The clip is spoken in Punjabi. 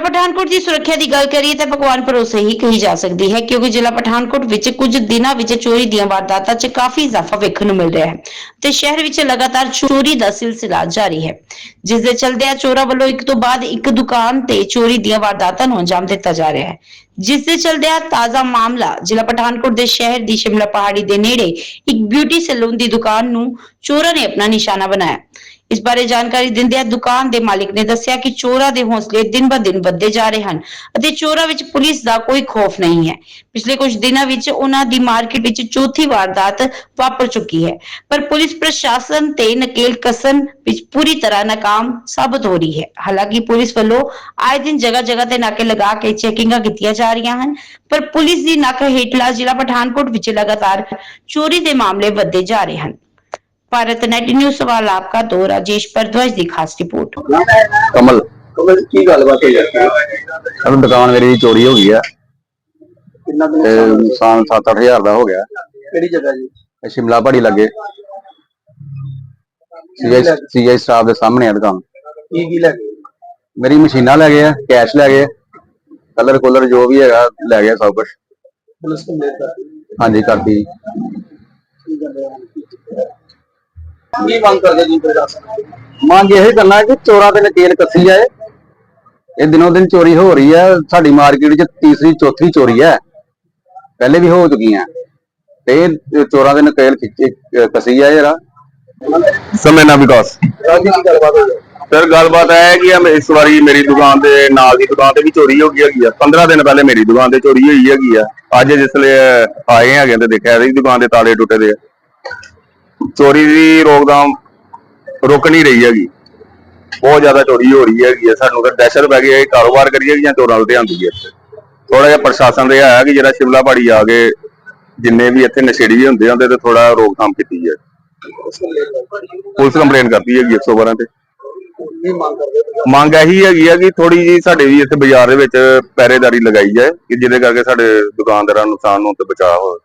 ਜ਼ਿਲ੍ਹਾ ਪਠਾਨਕੋਟ ਦੀ ਸੁਰੱਖਿਆ ਦੀ ਗੱਲ ਕਰੀਏ ਤਾਂ ਭਗਵਾਨ ਭਰੋਸੇ ਹੀ ਕਹੀ ਜਾ ਸਕਦੀ ਹੈ ਕਿਉਂਕਿ ਜ਼ਿਲ੍ਹਾ ਪਠਾਨਕੋਟ ਵਿੱਚ ਕੁਝ ਦਿਨਾਂ ਵਿੱਚ ਚੋਰੀ ਦੀਆਂ ਵਾਰਦਾਤਾਂ 'ਚ ਕਾਫੀ ਇਜ਼ਾਫਾ ਵੇਖਣ ਨੂੰ ਮਿਲ ਰਿਹਾ ਹੈ ਤੇ ਸ਼ਹਿਰ ਵਿੱਚ ਲਗਾਤਾਰ ਚੋਰੀ ਦਾ ਸਿਲਸਿਲਾ ਜਾਰੀ ਹੈ, ਜਿਸ ਦੇ ਚਲਦਿਆਂ ਚੋਰਾਂ ਵੱਲੋਂ ਇੱਕ ਤੋਂ ਬਾਅਦ ਇੱਕ ਦੁਕਾਨ ਤੇ ਚੋਰੀ ਦੀਆਂ ਵਾਰਦਾਤਾਂ ਨੂੰ ਅੰਜਾਮ ਦਿੱਤਾ ਜਾ ਰਿਹਾ ਹੈ, ਜਿਸ ਦੇ ਚਲਦਿਆਂ ਤਾਜ਼ਾ ਮਾਮਲਾ ਜ਼ਿਲ੍ਹਾ ਪਠਾਨਕੋਟ ਦੇ ਸ਼ਹਿਰ ਦੀ ਸ਼ਿਮਲਾ ਪਹਾੜੀ ਦੇ ਨੇੜੇ ਇੱਕ ਬਿਊਟੀ ਸੈਲੂਨ ਦੀ ਦੁਕਾਨ ਨੂੰ ਚੋਰਾਂ ਨੇ ਆਪਣਾ ਨਿਸ਼ਾਨਾ ਬਣਾਇਆ। ਇਸ ਬਾਰੇ ਜਾਣਕਾਰੀ ਦਿੰਦਿਆਂ ਦੁਕਾਨ ਦੇ ਮਾਲਿਕ ਨੇ ਦੱਸਿਆ ਕਿ ਚੋਰਾਂ ਦੇ ਹੌਸਲੇ ਦਿਨ ਬ ਦਿਨ ਵੱਧਦੇ ਜਾ ਰਹੇ ਹਨ ਅਤੇ ਚੋਰਾਂ ਵਿੱਚ ਪੁਲਿਸ ਦਾ ਕੋਈ ਖੌਫ ਨਹੀਂ ਹੈ। ਪਿਛਲੇ ਕੁਝ ਦਿਨਾਂ ਵਿੱਚ ਉਹਨਾਂ ਦੀ ਮਾਰਕੀਟ ਵਿੱਚ ਚੌਥੀ ਵਾਰਦਾਤ ਵਾਪਰ ਚੁੱਕੀ ਹੈ, ਪਰ ਪੁਲਿਸ ਪ੍ਰਸ਼ਾਸਨ ਤੇ ਨਕੇਲ ਕਸਨ ਵਿੱਚ ਪੂਰੀ ਤਰ੍ਹਾਂ ਨਾਕਾਮ ਸਾਬਤ ਹੋ ਰਹੀ ਹੈ। ਹਾਲਾਂਕਿ ਪੁਲਿਸ ਵੱਲੋਂ ਆਏ ਦਿਨ ਜਗ੍ਹਾ ਜਗ੍ਹਾ ਤੇ ਨਾਕੇ ਲਗਾ ਕੇ ਚੈਕਿੰਗਾਂ ਕੀਤੀਆਂ ਜਾ ਰਹੀਆਂ ਹਨ, ਪਰ ਪੁਲਿਸ ਦੀ ਨੱਕ ਹੇਠਲਾ ਜ਼ਿਲ੍ਹਾ ਪਠਾਨਕੋਟ ਵਿੱਚ ਲਗਾਤਾਰ ਚੋਰੀ ਦੇ ਮਾਮਲੇ ਵੱਧਦੇ ਜਾ ਰਹੇ ਹਨ। ਭਾਰਤ ਨੈਟ ਨਿਊਜ਼ ਸਵਾਲ ਆਪਕਾ ਤੋਂ ਰਾਜੇਸ਼ ਭਰਦਵਾਜ ਦੀ ਖਾਸ ਰਿਪੋर्ट ਕਮਲ ਕਮਲ ਕੀ ਗੱਲਬਾਤ ਹੋਈ ਹੈ ਸਾਨੂੰ ਦੁਕਾਨ ਮੇਰੀ ਚੋਰੀ ਹੋ ਗਈ ਆ। ਕਿੰਨਾ ਕੁ ਤੇ ਨੁਕਸਾਨ ਹੋਇਆ? ਨੁਕਸਾਨ 7-8000 ਦਾ ਹੋ ਗਿਆ। ਕਿਹੜੀ ਜਗ੍ਹਾ ਜੀ? ਇਹ ਸ਼ਿਮਲਾ ਪਹਾੜੀ ਲੱਗੇ। ਸੀਆਈ ਸੀਆਈ ਸਟਾਫ ਦੇ ਸਾਹਮਣੇ ਆ ਦੁਕਾਨ। ਕੀ ਕੀ ਲੈ ਗਏ? ਮੇਰੀ ਮਸ਼ੀਨਾਂ ਲੈ ਗਏ ਆ ਕੈਸ਼ ਲੈ ਗਏ। ਕਲਰ ਕੋਲਰ ਜੋ ਵੀ ਹੈਗਾ ਲੈ ਗਏ ਸਭ ਕੁਝ ਪੁਲਿਸ ਨੂੰ ਦੇਤਾ ਹਾਂਜੀ ਕਰਦੀ ਕੀ ਮੰਗ ਕਰਦੇ ਪ੍ਰਸ਼ਾਸਨ ਮੰਗ ਇਹ ਕਰਨਾ ਕਿ ਚੋਰਾਂ ਤੇ ਨਕੇਲ ਕੱਸੀ ਜਾਏ। ਇਹ ਦਿਨੋਂ ਦਿਨ ਚੋਰੀ ਹੋ ਰਹੀ ਹੈ। ਸਾਡੀ ਮਾਰਕੀਟ 'ਚ ਤੀਸਰੀ ਚੌਥੀ ਚੋਰੀ ਹੈ। ਪਹਿਲੇ ਵੀ ਹੋ ਚੁੱਕੀਆਂ। ਤੇ ਚੋਰਾਂ ਦੇ ਨਕੇਲ ਖਿੱਚੇ ਕੱਸੀ ਜਾਏ ਜਰਾ। ਸਮੇਂ ਨਾ ਵਿਕਾਸ। ਕੀ ਗੱਲਬਾਤ ਹੈ? ਫਿਰ ਗੱਲਬਾਤ ਇਹ ਹੈ ਕਿ ਇਸ ਵਾਰੀ ਮੇਰੀ ਦੁਕਾਨ ਦੇ ਨਾਲ ਦੀ ਦੁਕਾਨ ਤੇ ਵੀ ਚੋਰੀ ਹੋ ਗਈ ਹੈਗੀ ਆ। 15 ਦਿਨ ਪਹਿਲੇ ਮੇਰੀ ਦੁਕਾਨ ਤੇ ਚੋਰੀ ਹੋਈ ਹੈਗੀ ਆ। ਅੱਜ ਜਿਸਲੇ ਆਏ ਹੈਗੇ ਤੇ ਦੇਖਿਆ ਇਹਦੀ ਦੁਕਾਨ ਦੇ ਤਾਲੇ ਟੁੱਟੇ ਦੇ ਆ। ਚੋਰੀ ਦੀ ਰੋਕਥਾਮ ਰੁਕ ਨਹੀਂ ਰਹੀ ਹੈਗੀ। ਬਹੁਤ ਜ਼ਿਆਦਾ ਚੋਰੀ ਹੋ ਰਹੀ ਹੈਗੀ ਆ ਸਾਨੂੰ ਤਾਂ ਦਹਿਸ਼ਤ ਪੈ ਗਈ ਹੈ। ਕਾਰੋਬਾਰ ਕਰੀਏ ਜਾਂ ਚੋਰਾਂ ਨੂੰ ਧਿਆਨ ਦਈਏ ਥੋੜਾ ਜਿਹਾ ਪ੍ਰਸ਼ਾਸਨ ਦੇ ਆਇਆ ਕਿ ਜਿਹੜਾ ਸ਼ਿਮਲਾ ਪਹਾੜੀ ਆ ਕੇ ਜਿੰਨੇ ਵੀ ਇੱਥੇ ਨਸ਼ੇੜੀ ਹੁੰਦੇ ਆ ਉਹਦੇ ਤੇ ਥੋੜਾ ਰੋਕਥਾਮ ਕੀਤੀ ਜਾਏ। ਪੁਲਿਸ ਕੰਪਲੇਨ ਕਰਦੀ ਹੈਗੀ 112 ਤੇ। ਹੋ? ਮੰਗ ਇਹੀ ਹੈਗੀ ਆ ਕਿ ਥੋੜੀ ਜੀ ਸਾਡੇ ਵੀ ਇੱਥੇ ਬਾਜ਼ਾਰ ਦੇ ਵਿੱਚ ਪਹਿਰੇਦਾਰੀ ਲਗਾਈ ਜਾਏ ਕਿ ਜਿਹਦੇ ਕਰਕੇ ਸਾਡੇ ਦੁਕਾਨਦਾਰਾਂ ਨੂੰ ਨੁਕਸਾਨ ਹੋਣ ਤੋਂ ਬਚਾਅ ਹੋਵੇ।